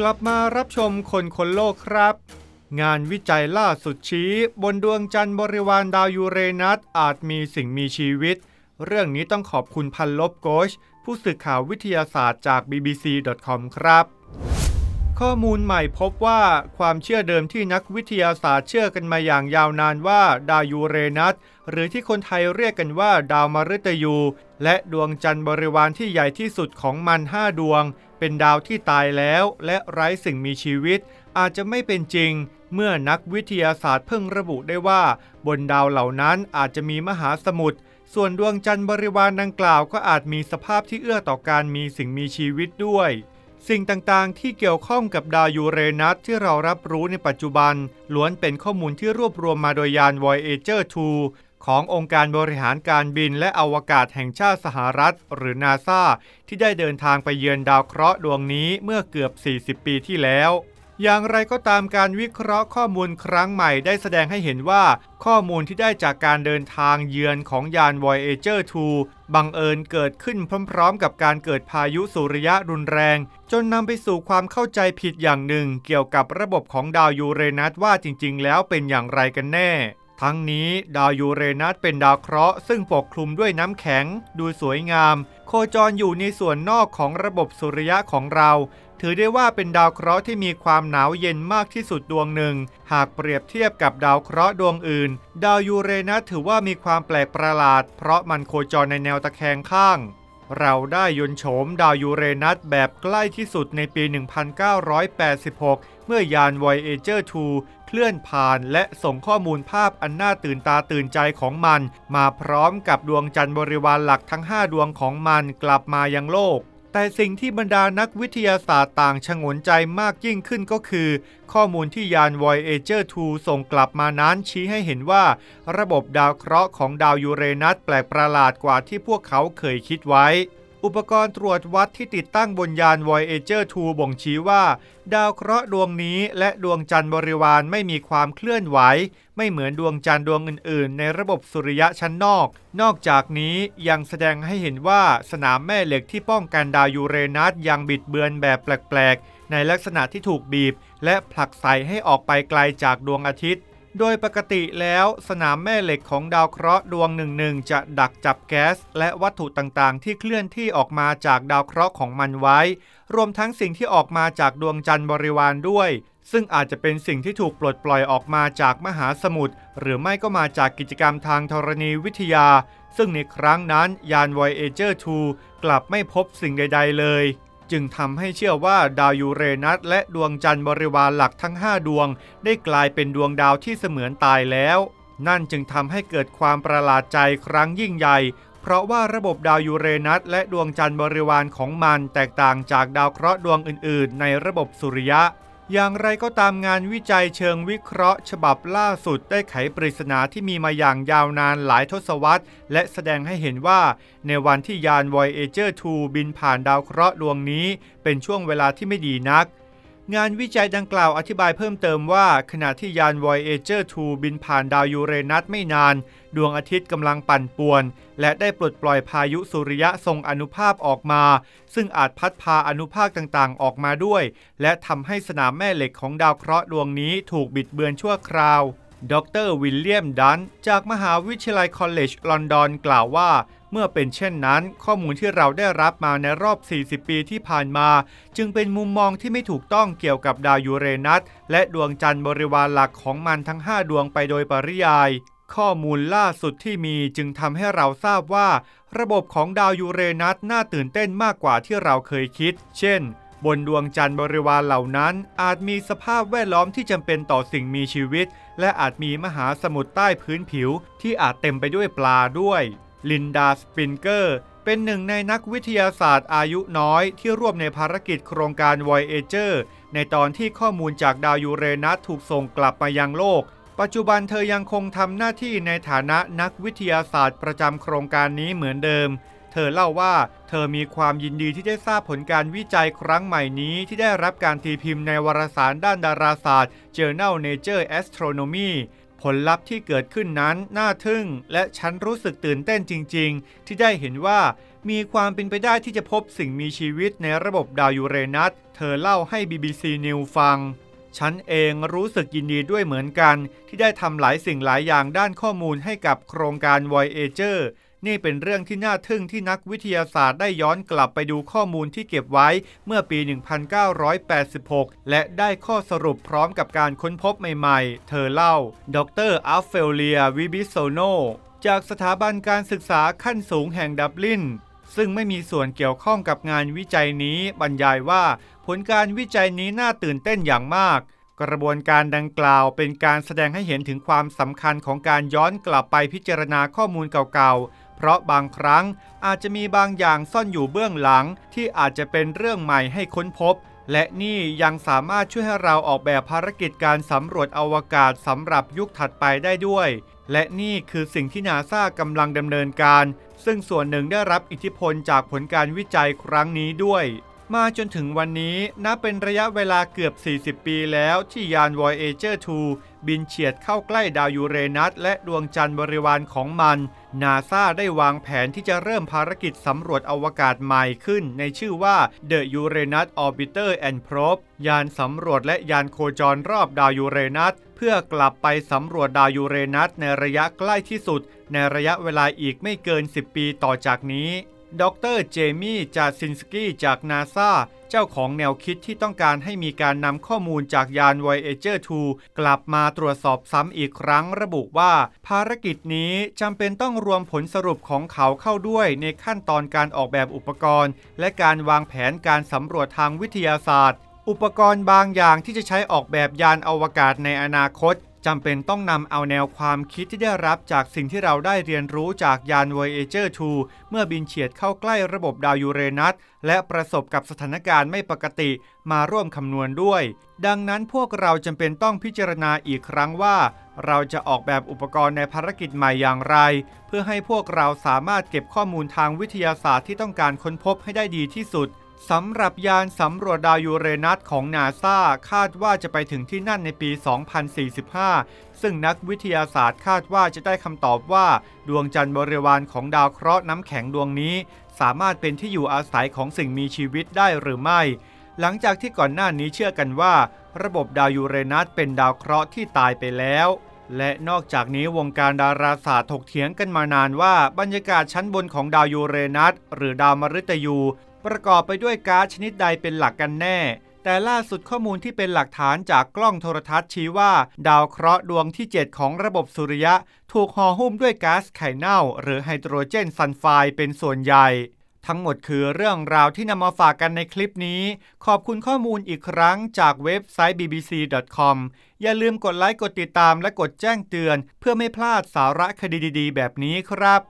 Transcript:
กลับมารับชมคนคนโลกครับ งานวิจัยล่าสุดชี้ บนดวงจันทร์บริวารดาวยูเรนัสอาจมีสิ่งมีชีวิต เรื่องนี้ต้องขอบคุณพันลบโกช ผู้สื่อข่าววิทยาศาสตร์จาก bbc.com ครับ ข้อมูลใหม่พบว่าความเชื่อเดิมที่นักวิทยาศาสตร์เชื่อกันมาอย่างยาวนานว่าดาวยูเรนัสหรือที่คนไทยเรียกกันว่าดาวมฤตยู และดวงจันทร์บริวารที่ใหญ่ที่สุดของมัน5ดวง เป็นดาวที่ตายแล้ว และไร้สิ่งมีชีวิต อาจจะไม่เป็นจริง เมื่อนักวิทยาศาสตร์เพิ่งระบุได้ว่า บนดาวเหล่านั้นอาจจะมีมหาสมุทรส่วนดวงจันทร์บริวารดังกล่าวก็อาจมีสภาพที่เอื้อต่อการมีสิ่งมีชีวิตด้วย สิ่งต่างๆ ที่เกี่ยวข้องกับดาวยูเรนัสที่เรารับรู้ในปัจจุบัน ล้วนเป็นข้อมูลที่รวบรวมมาโดยยาน Voyager 2 ขององค์การบริหารการบินและอวกาศแห่งชาติสหรัฐ หรือนาซาที่ได้เดินทางไปเยือนดาวเคราะห์ดวงนี้เมื่อเกือบ 40 ปีที่แล้วอย่างไรก็ตามการวิเคราะห์ข้อมูลครั้งใหม่ได้แสดงให้เห็นว่าข้อมูลที่ได้จากการเดินทางเยือนของยาน Voyager 2 บังเอิญเกิดขึ้นพร้อมๆ กับการเกิดพายุสุริยะรุนแรง จนนำไปสู่ความเข้าใจผิดอย่างหนึ่ง เกี่ยวกับระบบของดาวยูเรนัสว่าจริงๆ แล้วเป็นอย่างไรกันแน่ ทั้งนี้ดาวยูเรนัสเป็นดาวเคราะห์ซึ่งปกคลุมด้วยน้ำแข็ง ดูสวยงาม โคจรอยู่ในส่วนนอกของระบบสุริยะของเรา ถือได้ว่าเป็นดาวเคราะห์ที่มีความหนาวเย็นมากที่สุดดวงหนึ่ง หากเปรียบเทียบกับดาวเคราะห์ดวงอื่น ดาวยูเรนัสถือว่ามีความแปลกประหลาด เพราะมันโคจรในแนวตะแคงข้าง เราได้ยนโฉมดาวยูเรนัสแบบใกล้ที่สุดในปี 1986 เมื่อยาน Voyager 2 เคลื่อนผ่านและส่งข้อมูลภาพอันน่าตื่นตาตื่นใจของมัน มาพร้อมกับดวงจันทร์บริวารหลักทั้ง 5 ดวงของมันกลับมายังโลก แต่สิ่งที่บรรดานักวิทยาศาสตร์ต่างชงนใจมากยิ่งขึ้นก็คือ ข้อมูลที่ยาน Voyager 2 ส่งกลับมานั้นชี้ให้เห็นว่า ระบบดาวเคราะห์ของดาวยูเรนัสแปลกประหลาดกว่าที่พวกเขาเคยคิดไว้ อุปกรณ์ตรวจวัดที่ติดตั้งบนยาน Voyager 2 บ่งชี้ว่า ดาวเคราะห์ดวงนี้และดวงจันทร์บริวารไม่มีความเคลื่อนไหว ไม่เหมือนดวงจันทร์ดวงอื่น ๆ ในระบบสุริยะชั้นนอก นอกจากนี้ยังแสดงให้เห็นว่าสนามแม่เหล็กที่ป้องกันดาวยูเรนัสยังบิดเบือนแบบแปลก ๆ ในลักษณะที่ถูกบีบ และผลักไสให้ออกไปไกลจากดวงอาทิตย์ โดยปกติแล้วสนามแม่เหล็กของดาวเคราะห์ดวงหนึ่งหนึ่งจะดักจับแก๊ส และวัตถุต่างๆ ที่เคลื่อนที่ออกมาจากดาวเคราะห์ของมันไว้ รวมทั้งสิ่งที่ออกมาจากดวงจันทร์บริวารด้วย ซึ่งอาจจะเป็นสิ่งที่ถูกปลดปล่อยออกมาจากมหาสมุทรหรือไม่ก็มาจากกิจกรรมทางธรณีวิทยา ซึ่งในครั้งนั้นยาน Voyager 2 กลับไม่พบสิ่งใด ๆ เลย จึงทำให้เชื่อว่าดาวยูเรนัสและดวงจันทร์บริวารหลักทั้ง 5 ดวง ได้กลายเป็นดวงดาวที่เสมือนตายแล้ว นั่นจึงทำให้เกิดความประหลาดใจครั้งยิ่งใหญ่ เพราะว่าระบบดาวยูเรนัสและดวงจันทร์บริวารของมันแตกต่างจากดาวเคราะห์ดวงอื่น ๆ ในระบบสุริยะ อย่างไรก็ตามงานวิจัยเชิงวิเคราะห์ ฉบับล่าสุดได้ไขปริศนาที่มีมาอย่างยาวนานหลายทศวรรษ และแสดงให้เห็นว่า ในวันที่ยาน Voyager 2 บินผ่านดาวเคราะห์ดวงนี้ เป็นช่วงเวลาที่ไม่ดีนัก งานวิจัยดังกล่าวอธิบายเพิ่มเติมว่า ขณะที่ยาน Voyager 2 บินผ่านดาวยูเรนัสไม่นาน ดวงอาทิตย์กำลังปั่นป่วน และได้ปลดปล่อยพายุสุริยะทรงอนุภาพออกมา ซึ่งอาจพัดพาอนุภาคต่างๆ ออกมาด้วย และทำให้สนามแม่เหล็กของดาวเคราะห์ดวงนี้ถูกบิดเบือนชั่วคราว ดรวิลเลียมดันจากมหาวิทยาลัยคอลเลจลอนดอนกล่าวว่า เมื่อเป็นเช่นนั้น ข้อมูลที่เราได้รับมาในรอบ 40 ปีที่ผ่านมา จึงเป็นมุมมองที่ไม่ถูกต้องเกี่ยวกับดาวยูเรนัส และดวงจันทร์บริวารหลักของมันทั้ง 5 ดวงไปโดยปริยาย ข้อมูลล่าสุดที่มีจึงทำให้เราทราบว่า ระบบของดาวยูเรนัสน่าตื่นเต้นมากกว่าที่เราเคยคิด เช่นบนดวงจันทร์บริวารเหล่านั้นอาจมีสภาพแวดล้อมที่จำเป็นต่อสิ่งมีชีวิต และอาจมีมหาสมุทรใต้พื้นผิวที่อาจเต็มไปด้วยปลาด้วย ลินดาสปินเกอร์ เป็นหนึ่งในนักวิทยาศาสตร์อายุน้อยที่ร่วมในภารกิจโครงการ Voyager ในตอนที่ข้อมูลจากดาวยูเรนัสถูกส่งกลับมายังโลก ปัจจุบันเธอยังคงทำหน้าที่ในฐานะนักวิทยาศาสตร์ประจำโครงการนี้เหมือนเดิม เธอเล่าว่าเธอมีความยินดีที่ได้ทราบผลการวิจัยครั้งใหม่นี้ที่ได้รับการตีพิมพ์ในวารสารด้านดาราศาสตร์ Journal Nature Astronomy ผลลัพธ์ที่เกิดขึ้นนั้นน่าทึ่ง และฉันรู้สึกตื่นเต้นจริง ๆ ที่ได้เห็นว่ามีความเป็นไปได้ที่จะพบสิ่งมีชีวิตในระบบดาวยูเรนัส เธอเล่าให้ BBC News ฟัง ฉันเองรู้สึกยินดีด้วยเหมือนกัน ที่ได้ทำหลายสิ่งหลายอย่างด้านข้อมูลให้กับโครงการ Voyager นี่เป็นเรื่องที่น่าทึ่งที่นักวิทยาศาสตร์ได้ย้อนกลับไปดูข้อมูลที่เก็บไว้เมื่อปี 1986 และได้ข้อสรุปพร้อมกับการค้นพบใหม่ๆ เธอเล่า ดรอัฟเฟลเลียวิบิโซโนจากสถาบันการศึกษาขั้นสูงแห่งดับลินซึ่งไม่มีส่วนเกี่ยวข้องกับงานวิจัยนี้บรรยายว่า ผลการวิจัยนี้น่าตื่นเต้นอย่างมาก กระบวนการดังกล่าวเป็นการแสดงให้เห็นถึงความสำคัญของการย้อนกลับไปพิจารณาข้อมูลเก่าๆ เพราะบางครั้งอาจจะมีบางอย่างซ่อนอยู่เบื้องหลังที่อาจจะเป็นเรื่องใหม่ให้ค้นพบ และนี่ยังสามารถช่วยให้เราออกแบบภารกิจการสำรวจอวกาศสำหรับยุคถัดไปได้ด้วย และนี่คือสิ่งที่นาซากำลังดำเนินการ ซึ่งส่วนหนึ่งได้รับอิทธิพลจากผลการวิจัยครั้งนี้ด้วยมาจนถึงวันนี้นับเป็นระยะเวลาเกือบ 40 ปีแล้วที่ยาน Voyager 2 บินเฉียดเข้าใกล้ดาวยูเรนัสและดวงจันทร์บริวารของมัน นาซาได้วางแผนที่จะเริ่มภารกิจสำรวจอวกาศใหม่ขึ้น ในชื่อว่า The Uranus Orbiter and Probe ยานสำรวจและยานโคจรรอบดาวยูเรนัสเพื่อกลับไปสำรวจดาวยูเรนัสในระยะใกล้ที่สุด ในระยะเวลาอีกไม่เกิน 10 ปีต่อจากนี้ ดรเจมี่จาซินสกี้จากนาซาเจ้าของแนวคิดที่ต้องการให้มีการนำข้อมูลจากยาน Voyager 2 กลับมาตรวจสอบซ้ำอีกครั้งระบุว่า ภารกิจนี้จำเป็นต้องรวมผลสรุปของเขาเข้าด้วยในขั้นตอนการออกแบบอุปกรณ์ และการวางแผนการสำรวจทางวิทยาศาสตร์ อุปกรณ์บางอย่างที่จะใช้ออกแบบยานอวกาศในอนาคต จำเป็นต้องนำเอาแนวความคิดที่ได้รับจากสิ่งที่เราได้เรียนรู้จากยาน Voyager 2 เมื่อบินเฉียดเข้าใกล้ระบบดาวยูเรนัส และประสบกับสถานการณ์ไม่ปกติมาร่วมคำนวณด้วย ดังนั้นพวกเราจำเป็นต้องพิจารณาอีกครั้งว่า เราจะออกแบบอุปกรณ์ในภารกิจใหม่อย่างไร เพื่อให้พวกเราสามารถเก็บข้อมูลทางวิทยาศาสตร์ที่ต้องการค้นพบให้ได้ดีที่สุด สำหรับยานสำรวจดาวยูเรนัสของนาซาคาดว่าจะไปถึงที่นั่นในปี 2045 ซึ่งนักวิทยาศาสตร์คาดว่าจะได้คำตอบว่า ดวงจันทร์บริวารของดาวเคราะห์น้ำแข็งดวงนี้ สามารถเป็นที่อยู่อาศัยของสิ่งมีชีวิตได้หรือไม่ หลังจากที่ก่อนหน้านี้เชื่อกันว่า ระบบดาวยูเรนัสเป็นดาวเคราะห์ที่ตายไปแล้วและนอกจากนี้วงการดาราศาสตร์ถกเถียงกันมานานว่า บรรยากาศชั้นบนของดาวยูเรนัสหรือดาวมฤตยู ประกอบไปด้วยก๊าซชนิดใดเป็นหลักกันแน่ แต่ล่าสุดข้อมูลที่เป็นหลักฐานจากกล้องโทรทัศน์ชี้ว่า ดาวเคราะห์ดวงที่ 7 ของระบบสุริยะ ถูกห่อหุ้มด้วยก๊าซไข่เน่า หรือไฮโดรเจนซัลไฟด์เป็นส่วนใหญ่ ทั้งหมดคือเรื่องราวที่นำมาฝากกันในคลิปนี้ ขอบคุณข้อมูลอีกครั้งจากเว็บไซต์ bbc.com อย่าลืมกดไลค์กดติดตามและกดแจ้งเตือน เพื่อไม่พลาดสาระคดีดีๆ แบบนี้ครับ